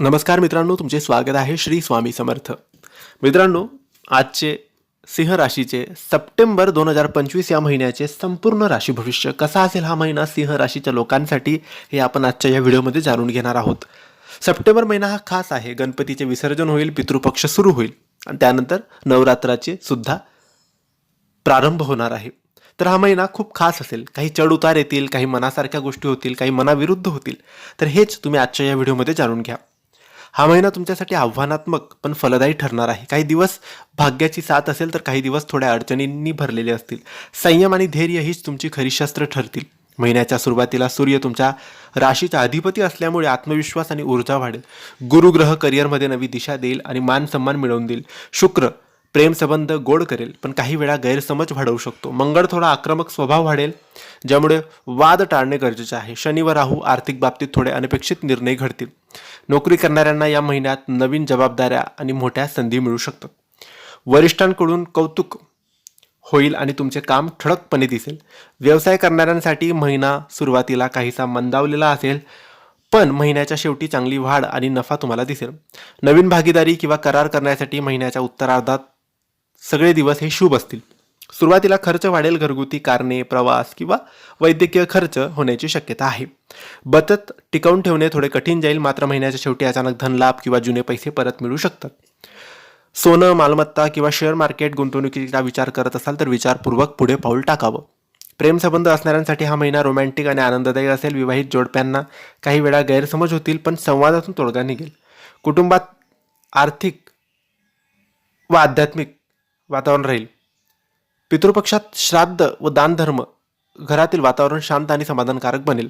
नमस्कार मित्रांनो तुमचे स्वागत आहे श्री स्वामी समर्थ. मित्रांनो आजचे सिंह राशीचे सप्टेंबर दोन हजार पंचवीस या महिन्याचे संपूर्ण राशी भविष्य कसा असेल हा महिना सिंह राशीच्या लोकांसाठी हे आपण आजच्या या व्हिडिओमध्ये जाणून घेणार आहोत. सप्टेंबर महिना हा खास आहे गणपतीचे विसर्जन होईल पितृपक्ष सुरू होईल आणि त्यानंतर नवरात्राचे सुद्धा प्रारंभ होणार आहे. तर हा महिना खूप खास असेल काही चढउतार येतील काही मनासारख्या गोष्टी होतील काही मनाविरुद्ध होतील. तर हेच तुम्ही आजच्या या व्हिडिओमध्ये जाणून घ्या. हा महिना तुमच्यासाठी आव्हानात्मक पण फलदायी ठरणार आहे. काही दिवस भाग्याची साथ असेल तर काही दिवस थोड्या अडचणींनी भरलेले असतील. संयम आणि धैर्य हीच तुमची खरी शस्त्र ठरतील. महिन्याच्या सुरुवातीला सूर्य तुमच्या राशीचा अधिपती असल्यामुळे आत्मविश्वास आणि ऊर्जा वाढेल. गुरुग्रह करिअरमध्ये नवी दिशा देईल आणि मान सन्मान मिळवून देईल. शुक्र प्रेमसंबंध गोड करेल पण काही वेळा गैरसमज वाढवू शकतो. मंगळ थोडा आक्रमक स्वभाव वाढेल ज्यामुळे वाद टाळणे गरजेचे आहे. शनिवार राहू आर्थिक बाबतीत थोडे अनपेक्षित निर्णय घडतील. नोकरी करणाऱ्यांना या महिन्यात नवीन जबाबदाऱ्या आणि मोठ्या संधी मिळू शकतात. वरिष्ठांकडून कौतुक होईल आणि तुमचे काम ठळकपणे दिसेल. व्यवसाय करणाऱ्यांसाठी महिना सुरुवातीला काहीसा मंदावलेला असेल पण महिन्याच्या शेवटी चांगली वाढ आणि नफा तुम्हाला दिसेल. नवीन भागीदारी किंवा करार करण्यासाठी महिन्याच्या उत्तरार्धात सगळे दिवस हे शुभ असतील. सुरुवातीला खर्च वाढेल घरगुती कारणे प्रवास किंवा वैद्यकीय खर्च होण्याची शक्यता आहे. बचत टिकवून ठेवणे थोडे कठीण जाईल मात्र महिन्याच्या शेवटी अचानक धनलाभ किंवा जुने पैसे परत मिळू शकतात. सोनं मालमत्ता किंवा शेअर मार्केट गुंतवणुकीचा विचार करत असाल तर विचारपूर्वक पुढे पाऊल टाकावं. प्रेमसंबंध असणाऱ्यांसाठी हा महिना रोमॅन्टिक आणि आनंददायी असेल. विवाहित जोडप्यांना काही वेळा गैरसमज होतील पण संवादातून तोडगा निघेल. कुटुंबात आर्थिक व आध्यात्मिक वातावरण राहील. पितृपक्षात श्राद्ध व दानधर्म घरातील वातावरण शांत आणि समाधानकारक बनेल.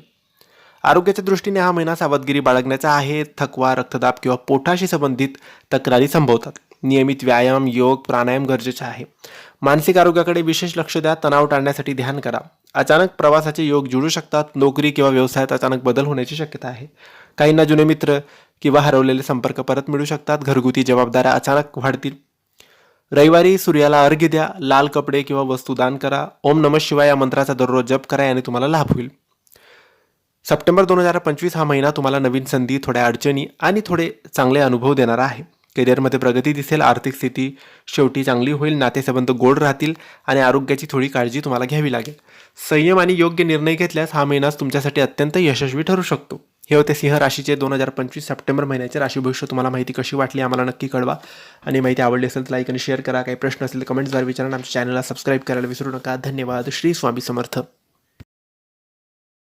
आरोग्याच्या दृष्टीने हा महिना सावधगिरी बाळगण्याचा आहे. थकवा रक्तदाब किंवा पोटाशी संबंधित तक्रारी संभवतात. नियमित व्यायाम योग प्राणायाम गरजेचे आहे. मानसिक आरोग्याकडे विशेष लक्ष द्या. तणाव टाळण्यासाठी ध्यान करा. अचानक प्रवासाचे योग जुळू शकतात. नोकरी किंवा व्यवसायात अचानक बदल होण्याची शक्यता आहे. काहींना जुने मित्र किंवा हरवलेले संपर्क परत मिळू शकतात. घरगुती जबाबदाऱ्या अचानक वाढतील. रविवारी सूर्याला अर्घ्य द्या लाल कपडे किंवा वस्तू दान करा ओम नम शिवाय या मंत्राचा दररोज जप करा याने तुम्हाला लाभ होईल. सप्टेंबर दोन हजार पंचवीस हा महिना तुम्हाला नवीन संधी थोड्या अडचणी आणि थोडे चांगले अनुभव देणारा आहे. करिअरमध्ये प्रगती दिसेल आर्थिक स्थिती शेवटी चांगली होईल नातेसंबंध गोड राहतील आणि आरोग्याची थोडी काळजी तुम्हाला घ्यावी लागेल. संयम आणि योग्य निर्णय घेतल्यास हा महिनाच तुमच्यासाठी अत्यंत यशस्वी ठरू शकतो. हे होते सिंह राशीचे दोन हजार पंचवीस सप्टेंबर महिन्याचे. राशी भविष्य तुम्हाला माहिती कशी वाटली आम्हाला नक्की कळवा. आणि माहिती आवडली असेल तर लाईक आणि शेअर करा. काही प्रश्न असेल तर कमेंट्सद्वारे विचारा. आमच्या चॅनलला सबस्क्राईब करायला विसरू नका. धन्यवाद. श्री स्वामी समर्थ.